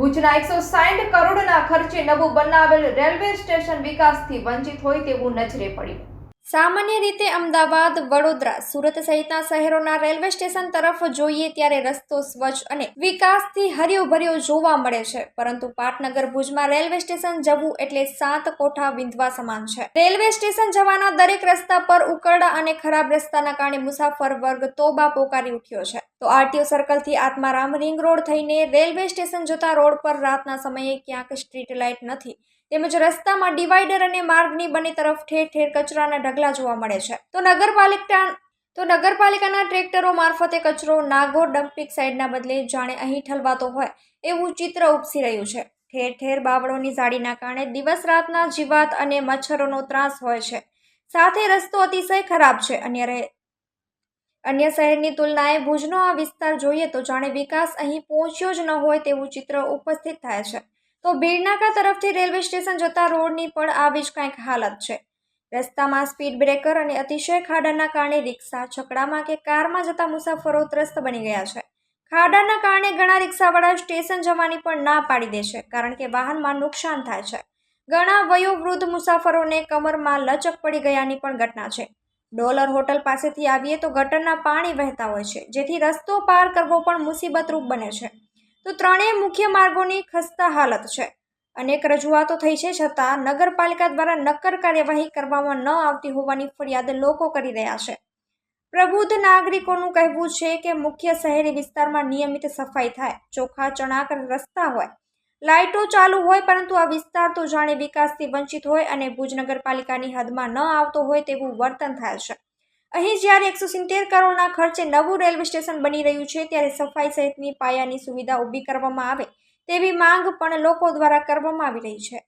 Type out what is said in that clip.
ભુજના એકસો સાઠ કરોડના ખર્ચે નવું બનાવેલ રેલવે સ્ટેશન વિકાસથી વંચિત હોય તેવું નજરે પડ્યું. સામાન્ય રીતે અમદાવાદ, વડોદરા, સુરત સહિતના શહેરોના રેલવે સ્ટેશન તરફ જોઈએ ત્યારે રસ્તો સ્વચ્છ અને વિકાસથી હર્યો ભર્યો જોવા મળે છે. પરંતુ પાટનગર ભુજમાં રેલવે સ્ટેશન જવું એટલે સાત કોઠા વિંધવા સમાન છે. રેલવે સ્ટેશન જવાના દરેક રસ્તા પર ઉકરડા અને ખરાબ રસ્તાના કારણે મુસાફર વર્ગ તોબા પોકારી ઉઠ્યો છે. તો આરટીઓ સર્કલથી આત્મારામ રિંગ રોડ થઈને રેલવે સ્ટેશન જતા રોડ પર રાતના સમયે ક્યાંક સ્ટ્રીટ લાઇટ નથી. તેમજ રસ્તામાં ડિવાઈડર અને માર્ગની બંને તરફ ઠેર ઠેર કચરાના ઢગલા જોવા મળે છે. તો નગરપાલિકા તો નગરપાલિકાના ટ્રેક્ટરો મારફતે કચરો નાગોર ડમ્પિંગ સાઇડના બદલે જાણે અહીં ઠલવાતો હોય એવું ચિત્ર ઉપસી રહ્યું છે. ઠેર ઠેર બાવળોની ઝાડીના કારણે દિવસ રાતના જીવાત અને મચ્છરોનો ત્રાસ હોય છે. સાથે રસ્તો અતિશય ખરાબ છે. અન્ય રહે, અન્ય શહેરની તુલનાએ ભુજનો આ વિસ્તાર જોઈએ તો જાણે વિકાસ અહીં પહોંચ્યો જ ન હોય તેવું ચિત્ર ઉપસ્થિત થાય છે. તો ભીડનાકા તરફથી રેલવે સ્ટેશન જતા રોડની પણ આવી જ કંઈક હાલત છે. રસ્તામાં સ્પીડ બ્રેકર અને અતિશય ખાડાના કારણે રિક્ષા છકડામાં કે કારમાં જતા મુસાફરો ત્રસ્ત બની ગયા છે. ખાડાના કારણે ઘણા રિક્ષાવાળા સ્ટેશન જવાની પણ ના પાડી દે છે, કારણ કે વાહનમાં નુકસાન થાય છે. ઘણા વયોવૃદ્ધ મુસાફરોને કમરમાં લચક પડી ગયાની પણ ઘટના છે. ડોલર હોટલ પાસેથી આવીએ તો ગટરના પાણી વહેતા હોય છે, જેથી રસ્તો પાર કરવો પણ મુસીબતરૂપ બને છે. તો ત્રણેય મુખ્ય માર્ગોની ખસ્તા હાલત છે. અનેક રજૂઆતો થઈ છે છતાં નગરપાલિકા દ્વારા નક્કર કાર્યવાહી કરવામાં ન આવતી હોવાની ફરિયાદ લોકો કરી રહ્યા છે. પ્રબુદ્ધ નાગરિકોનું કહેવું છે કે મુખ્ય શહેરી વિસ્તારમાં નિયમિત સફાઈ થાય, ચોખા, ચણાક, રસ્તા હોય, લાઇટો ચાલુ હોય પરંતુ આ વિસ્તાર તો જાણે વિકાસથી વંચિત હોય અને ભુજ નગરપાલિકાની હદમાં ન આવતો હોય તેવું વર્તન થાય છે. અહીં જ્યારે એકસો સિત્તેર કરોડના ખર્ચે નવું રેલવે સ્ટેશન બની રહ્યું છે, ત્યારે સફાઈ સહિતની પાયાની સુવિધા ઊભી કરવામાં આવે તેવી માંગ પણ લોકો દ્વારા કરવામાં આવી રહી છે.